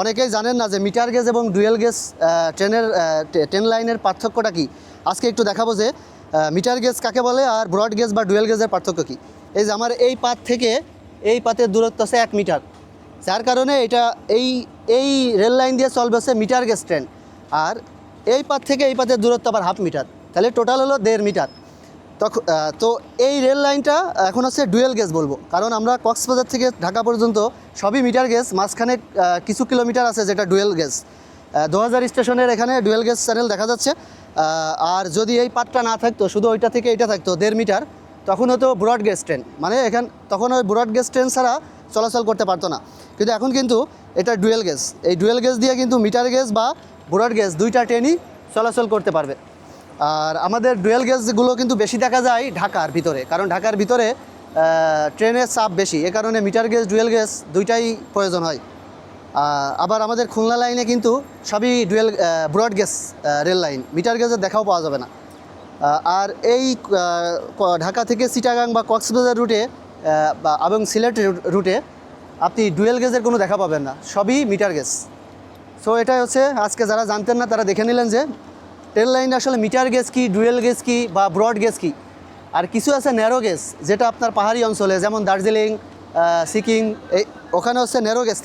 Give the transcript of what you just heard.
অনেকেই জানেন না যে মিটার গেজ এবং ডুয়েল গেজ ট্রেনের ট্রেন লাইনের পার্থক্যটা কি? আজকে একটু দেখাবো যে মিটার গেজ কাকে বলে আর ব্রড গেজ বা ডুয়েল গেজের পার্থক্য কি? এই যে আমার এই পাত থেকে এই পাতের দূরত্ব আছে এক মিটার। যার কারণে এটা এই এই রেল লাইন দিয়ে চলবে হচ্ছে মিটার গেজ ট্রেন। আর এই পাত থেকে এই পাতের দূরত্ব আবার হাফ মিটার। তাহলে টোটাল হলো দেড় মিটার। তখন তো এই রেল লাইনটা এখন হচ্ছে ডুয়েল গেজ বলব। কারণ আমরা কক্সবাজার থেকে ঢাকা পর্যন্ত সবই মিটার গেজ মাঝখানে কিছু কিলোমিটার আছে যেটা ডুয়েল গেজ দু হাজার স্টেশনের এখানে ডুয়েল গেজ চ্যানেল দেখা যাচ্ছে। আর যদি এই পাতটা না থাকতো, শুধু ওইটা থেকে এটা থাকতো, দেড় মিটার, তখন হতো ব্রড গেজ ট্রেন। মানে এখান, তখন ওই ব্রড গেজ ট্রেন ছাড়া চলাচল করতে পারতো না। কিন্তু এখন কিন্তু এটা ডুয়েল গেজ এই ডুয়েল গেজ দিয়ে কিন্তু মিটার গেজ বা ব্রড গেজ দুইটা ট্রেনই চলাচল করতে পারবে। আর আমাদের ডুয়েল গেজগুলো কিন্তু বেশি দেখা যায় ঢাকার ভিতরে, কারণ ঢাকার ভিতরে ট্রেনের চাপ বেশি। এ কারণে মিটার গেজ ডুয়েল গেজ দুইটাই প্রয়োজন হয়। আবার আমাদের খুলনা লাইনে কিন্তু সবই dual broad gauge rail line. Metre গেজের দেখাও পাওয়া যাবে না। আর এই ঢাকা থেকে চিটাগাং বা কক্সবাজার রুটে বা এবং সিলেট রুটে আপনি ডুয়েল গেজের কোনো দেখা পাবেন না। সবই মিটার গেজ সো এটাই হচ্ছে, আজকে যারা জানতেন না তারা দেখে নিলেন যে ট্রেন লাইন আসলে মিটার গেজ কি, ডুয়েল গেজ কি বা ব্রড গেজ কি? আর কিছু আছে ন্যারো গেজ, যেটা আপনার পাহাড়ি অঞ্চলে, যেমন দার্জিলিং সিকিম এই ওখানে হচ্ছে ন্যারো গেজ